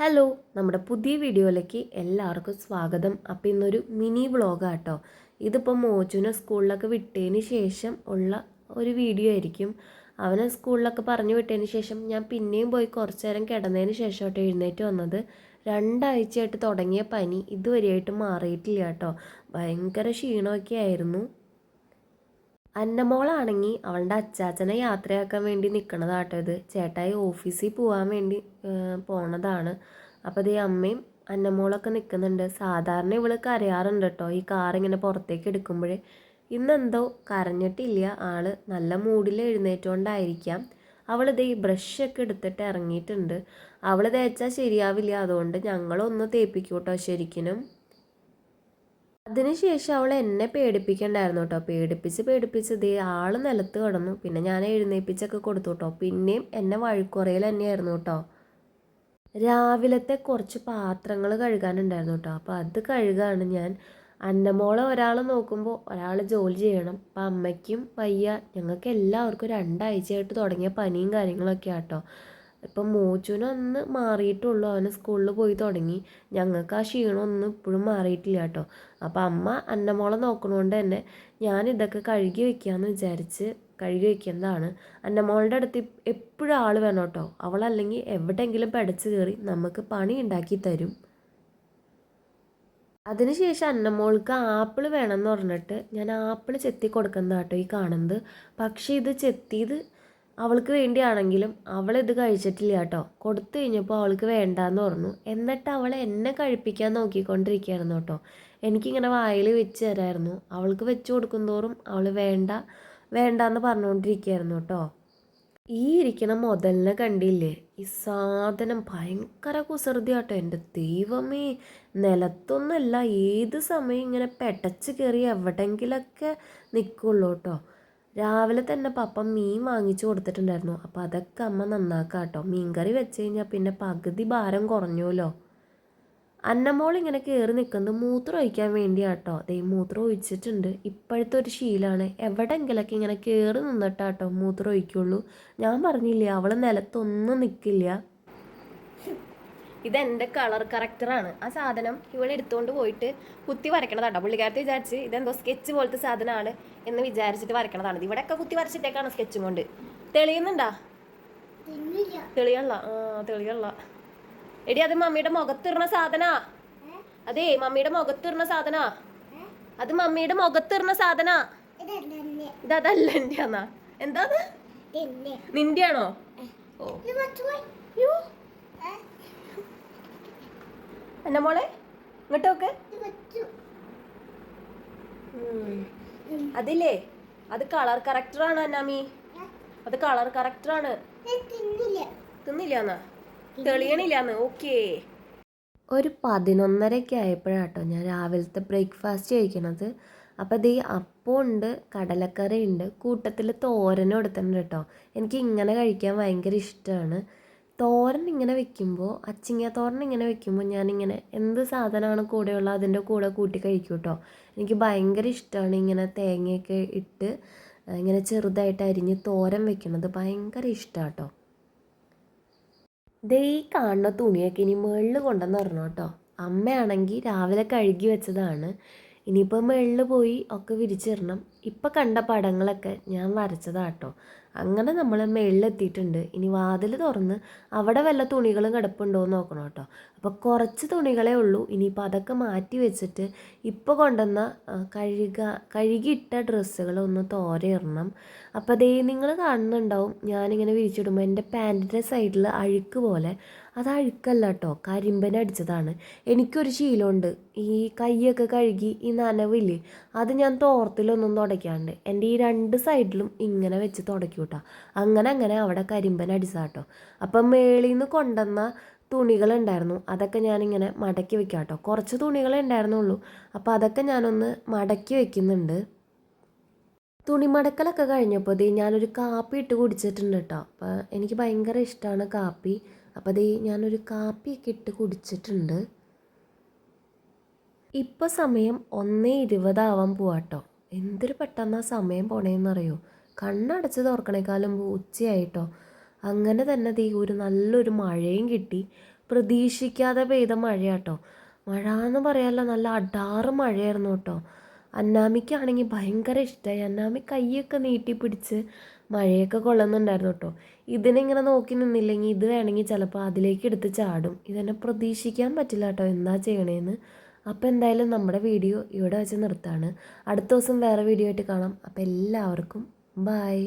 Hello നമ്മുടെ പുതിയ വീഡിയോയിലേക്ക് എല്ലാവർക്കും സ്വാഗതം. അപ്പോൾ ഇന്നൊരു മിനി വ്ളോഗാട്ടോ ഇതിപ്പോൾ മോജുനെ സ്കൂളിലൊക്കെ വിട്ടതിന് ശേഷം ഉള്ള ഒരു വീഡിയോ ആയിരിക്കും. അവനെ സ്കൂളിലൊക്കെ പറഞ്ഞു വിട്ടതിന് ശേഷം ഞാൻ പിന്നെയും പോയി കുറച്ച് നേരം കിടന്നതിന് ശേഷമായിട്ട് എഴുന്നേറ്റ് വന്നത്. രണ്ടാഴ്ചയായിട്ട് തുടങ്ങിയ പനി ഇതുവരെയായിട്ട് മാറിയിട്ടില്ല കേട്ടോ. ഭയങ്കര ക്ഷീണമൊക്കെ ആയിരുന്നു. അന്നമോളാണെങ്കിൽ അവളുടെ അച്ചാച്ചനെ യാത്രയാക്കാൻ വേണ്ടി നിൽക്കണതാട്ടോ ഇത്. ചേട്ടായി ഓഫീസിൽ പോകാൻ വേണ്ടി പോണതാണ്. അപ്പോൾ അതേ അമ്മയും അന്നമോളൊക്കെ നിൽക്കുന്നുണ്ട്. സാധാരണ ഇവൾ കരയാറുണ്ട് കേട്ടോ ഈ കാർ ഇങ്ങനെ പുറത്തേക്ക് എടുക്കുമ്പോഴേ. ഇന്നെന്തോ കരഞ്ഞിട്ടില്ല. ആൾ നല്ല മൂഡിൽ എഴുന്നേറ്റുകൊണ്ടായിരിക്കാം അവളിത് ഈ ബ്രഷൊക്കെ എടുത്തിട്ട് ഇറങ്ങിയിട്ടുണ്ട്. അവൾ തേച്ചാൽ ശരിയാവില്ല. അതുകൊണ്ട് ഞങ്ങളൊന്ന് തേപ്പിക്കൂട്ടോ ശരിക്കും അതിനുശേഷം അവൾ എന്നെ പേടിപ്പിക്കണ്ടായിരുന്നു കേട്ടോ. പേടിപ്പിച്ച് പേടിപ്പിച്ച് ദേ ആൾ നിലത്ത് കിടന്നു. പിന്നെ ഞാൻ എഴുന്നേപ്പിച്ചൊക്കെ കൊടുത്തു കേട്ടോ. പിന്നെയും എന്നെ വഴിക്കുറയിൽ തന്നെയായിരുന്നു കേട്ടോ. രാവിലത്തെ കുറച്ച് പാത്രങ്ങൾ കഴുകാനുണ്ടായിരുന്നു കേട്ടോ. അപ്പോൾ അത് കഴുകാണ് ഞാൻ. അന്നമോളെ ഒരാൾ നോക്കുമ്പോൾ ഒരാൾ ജോലി ചെയ്യണം. അപ്പം അമ്മയ്ക്കും വയ്യ. ഞങ്ങൾക്ക് എല്ലാവർക്കും രണ്ടാഴ്ചയായിട്ട് തുടങ്ങിയ പനിയും കാര്യങ്ങളൊക്കെ ആട്ടോ ഇപ്പം മോച്ചുനൊന്ന് മാറിയിട്ടുള്ളൂ. അവന് സ്കൂളിൽ പോയി തുടങ്ങി. ഞങ്ങൾക്ക് ആ ക്ഷീണമൊന്നും ഇപ്പോഴും മാറിയിട്ടില്ല കേട്ടോ. അപ്പം അമ്മ അന്നമോളെ നോക്കണോണ്ട് തന്നെ ഞാൻ ഇതൊക്കെ കഴുകി വെക്കാമെന്ന് വിചാരിച്ച് കഴുകി വെക്കുന്നതാണ്. അന്നമോളുടെ അടുത്ത് എപ്പോഴും ആൾ വേണം കേട്ടോ. അവളല്ലെങ്കിൽ എവിടെയെങ്കിലും പടച്ച് കയറി നമുക്ക് പണി ഉണ്ടാക്കി തരും. അതിനുശേഷം അന്നമോൾക്ക് ആപ്പിൾ വേണമെന്ന് പറഞ്ഞിട്ട് ഞാൻ ആപ്പിൾ ചെത്തി കൊടുക്കുന്നതാട്ടോ ഈ കാണുന്നത്. പക്ഷേ ഇത് ചെത്തിയത് അവൾക്ക് വേണ്ടിയാണെങ്കിലും അവളിത് കഴിച്ചിട്ടില്ല കേട്ടോ. കൊടുത്തു കഴിഞ്ഞപ്പോൾ അവൾക്ക് വേണ്ടാന്ന് പറഞ്ഞു. എന്നിട്ട് അവൾ എന്നെ കഴിപ്പിക്കാൻ നോക്കിക്കൊണ്ടിരിക്കുകയായിരുന്നു കേട്ടോ. എനിക്കിങ്ങനെ വായിൽ വെച്ച് തരായിരുന്നു. അവൾക്ക് വെച്ച് കൊടുക്കുന്തോറും അവൾ വേണ്ട വേണ്ടാന്ന് പറഞ്ഞുകൊണ്ടിരിക്കുകയായിരുന്നു കേട്ടോ. ഈ ഇരിക്കണ മുതലിനെ കണ്ടില്ലേ? ഈ സാധനം ഭയങ്കര കുസൃതി കേട്ടോ. എന്റെ ദൈവമേ നിലത്തൊന്നുമല്ല ഏത് സമയം ഇങ്ങനെ പെട്ടച്ച് കയറി എവിടെങ്കിലൊക്കെ നിൽക്കുള്ളൂ കേട്ടോ. രാവിലെ തന്നെ പപ്പ മീൻ വാങ്ങിച്ചു കൊടുത്തിട്ടുണ്ടായിരുന്നു. അപ്പോൾ അതൊക്കെ അമ്മ നന്നാക്കാം കേട്ടോ മീൻകറി വെച്ച് കഴിഞ്ഞാൽ പിന്നെ പകുതി ഭാരം കുറഞ്ഞുല്ലോ. അന്നമോൾ ഇങ്ങനെ കയറി നിൽക്കുന്നത് മൂത്രം ഒഴിക്കാൻ വേണ്ടിയാട്ടോ. ദേ മൂത്രം ഒഴിച്ചിട്ടുണ്ട്. ഇപ്പോഴത്തെ ഒരു ശീലമാണ്. എവിടെയെങ്കിലൊക്കെ ഇങ്ങനെ കയറി നിന്നിട്ടാട്ടോ മൂത്രം ഒഴിക്കുള്ളൂ. ഞാൻ പറഞ്ഞില്ലേ അവൾ നിലത്തൊന്നും നിൽക്കില്ല ഇതെന്റെ കളർ കറക്റ്ററാണ് ആ സാധനം ഇവിടെ എടുത്തുകൊണ്ട് പോയിട്ട് കുത്തി വരയ്ക്കണതാണ് പുള്ളിക്കാരത്തെ വിചാരിച്ച് ഇതെന്തോ സ്കെച്ച് പോലത്തെ സാധനമാണ് എന്ന് വിചാരിച്ചിട്ട് വരയ്ക്കണതാണ്. ഇവിടെയൊക്കെ കുത്തി വരച്ചിട്ടേക്കാണ് സ്കെച്ചും കൊണ്ട്. തെളിയുന്നുണ്ടാ? തെളിയല്ല. ആ തെളിയല്ല. എടി അത് മമ്മിയുടെ മുഖത്തിറണ സാധനാ. അതേ മമ്മിയുടെ മുഖത്തിറണ സാധനാ. അത് മമ്മിയുടെ മുഖത്തിറണ സാധനാ. ഇതല്ല എന്റെ എന്നാ എന്താ നിന്റെ ആണോ ഓ. എന്നാ മോളെ ഇങ്ങോട്ട് നോക്ക്. ഉം. അതില്ലേ? അത് കളർ കറക്റ്ററാണ് അന്നാമി? അത് കളർ കറക്റ്ററാണ് തിന്നില്ലാന്നാ? തെളിയണില്ലാന്ന്. ഓക്കേ. ഒരു പതിനൊന്നരയൊക്കെ ആയപ്പോഴാട്ടോ ഞാൻ രാവിലത്തെ ബ്രേക്ക്ഫാസ്റ്റ് കഴിക്കണത്. അപ്പോൾ ദേ അപ്പം ഉണ്ട് കടലക്കറി ഉണ്ട് കൂട്ടത്തിൽ തോരനും എടുത്തിട്ടുണ്ട് കേട്ടോ. എനിക്ക് ഇങ്ങനെ കഴിക്കാൻ ഭയങ്കര ഇഷ്ടമാണ് തോരൻ ഇങ്ങനെ വെക്കുമ്പോൾ അച്ചിങ്ങ തോരൻ ഇങ്ങനെ വെക്കുമ്പോൾ ഞാനിങ്ങനെ എന്ത് സാധനമാണ് കൂടെയുള്ള അതിന്റെ കൂടെ കൂട്ടി കഴിക്കും കേട്ടോ എനിക്ക് ഭയങ്കര ഇഷ്ടമാണ് ഇങ്ങനെ തേങ്ങയൊക്കെ ഇട്ട് ഇങ്ങനെ ചെറുതായിട്ട് അരിഞ്ഞ് തോരൻ വെക്കുന്നത് ഭയങ്കര ഇഷ്ടമാണ് കേട്ടോ ദേ ഈ കാണുന്ന തുണിയൊക്കെ ഇനി മുകളിൽ കൊണ്ടുവന്ന് പറഞ്ഞു കേട്ടോ. അമ്മയാണെങ്കിൽ രാവിലെ കഴുകി വെച്ചതാണ്. ഇനിയിപ്പോൾ മുകളിൽ പോയി ഒക്കെ വിരിച്ചിടണം. ഇപ്പം കണ്ട പടങ്ങളൊക്കെ ഞാൻ വരച്ചതാട്ടോ. അങ്ങനെ നമ്മൾ മേളിലെത്തിയിട്ടുണ്ട്. ഇനി വാതിൽ തുറന്ന് അവിടെ വല്ല തുണികളും കിടപ്പുണ്ടോ എന്ന് നോക്കണം കേട്ടോ. അപ്പോൾ കുറച്ച് തുണികളേ ഉള്ളൂ. ഇനിയിപ്പോൾ അതൊക്കെ മാറ്റി വെച്ചിട്ട് ഇപ്പോൾ കൊണ്ടുവന്ന കഴുക കഴുകിയിട്ട ഡ്രസ്സുകൾ ഒന്ന് തോരയിടണം അപ്പോൾ അതേ നിങ്ങൾ കാണുന്നുണ്ടാവും. ഞാനിങ്ങനെ വിരിച്ചിടുമ്പോൾ എന്റെ പാന്റിന്റെ സൈഡിൽ അഴുക്ക് പോലെ. അത് അഴുക്കല്ല കേട്ടോ. കരിമ്പൻ അടിച്ചതാണ്. എനിക്കൊരു ശീലമുണ്ട്. ഈ കൈയൊക്കെ കഴുകി ഈ നനവില്ലേ അത് ഞാൻ തോർത്തിലൊന്നും തുടയ്ക്കാണ്ട്. എന്റെ ഈ രണ്ട് സൈഡിലും ഇങ്ങനെ വെച്ച് തുടയ്ക്കും കേട്ടോ അങ്ങനെ അങ്ങനെ അവിടെ കരിമ്പൻ അടിച്ചാട്ടോ അപ്പം മേളിൽ നിന്ന് കൊണ്ടുവന്ന തുണികളുണ്ടായിരുന്നു. അതൊക്കെ ഞാനിങ്ങനെ മടക്കി വെക്കാം കേട്ടോ കുറച്ച് തുണികളേ ഉണ്ടായിരുന്നുള്ളൂ. അപ്പോൾ അതൊക്കെ ഞാനൊന്ന് മടക്കി വെക്കുന്നുണ്ട്. തുണിമടക്കലൊക്കെ കഴിഞ്ഞപ്പോൾ ദേ ഞാനൊരു കാപ്പി ഇട്ട് കുടിച്ചിട്ടുണ്ട് കേട്ടോ അപ്പോൾ എനിക്ക് ഭയങ്കര ഇഷ്ടമാണ് കാപ്പി. അപ്പോൾ ദേ ഞാനൊരു കാപ്പിയൊക്കെ ഇട്ട് കുടിച്ചിട്ടുണ്ട്. ഇപ്പോൾ സമയം ഒന്നേ ഇരുപതാവാൻ പോവാട്ടോ എന്തൊരു പെട്ടെന്നാ സമയം പോണേന്നറിയോ? കണ്ണടച്ച് തുറക്കണേക്കാളും ഉച്ചയായിട്ടോ അങ്ങനെ തന്നെ ദേ ഒരു നല്ലൊരു മഴയും കിട്ടി. പ്രതീക്ഷിക്കാതെ പെയ്ത മഴയാട്ടോ. മഴ എന്ന് പറയാല്ല നല്ല അടാറ് മഴയായിരുന്നു കേട്ടോ. അന്നാമിക്കാണെങ്കിൽ ഭയങ്കര ഇഷ്ടമായി അന്നാമി കൈയൊക്കെ നീട്ടി പിടിച്ച് മഴയൊക്കെ കൊള്ളുന്നുണ്ടായിരുന്നു കേട്ടോ. ഇതിനിങ്ങനെ നോക്കി നിന്നില്ലെങ്കിൽ ഇത് വേണമെങ്കിൽ ചിലപ്പോൾ അതിലേക്ക് എടുത്ത് ചാടും. ഇതെന്നെ പ്രതീക്ഷിക്കാൻ പറ്റില്ല കേട്ടോ എന്താ ചെയ്യണേന്ന്. അപ്പോൾ എന്തായാലും നമ്മുടെ വീഡിയോ ഇവിടെ വെച്ച് നിർത്താണ്. അടുത്ത ദിവസം വേറെ വീഡിയോ ആയിട്ട് കാണാം. അപ്പോൾ എല്ലാവർക്കും ബായ്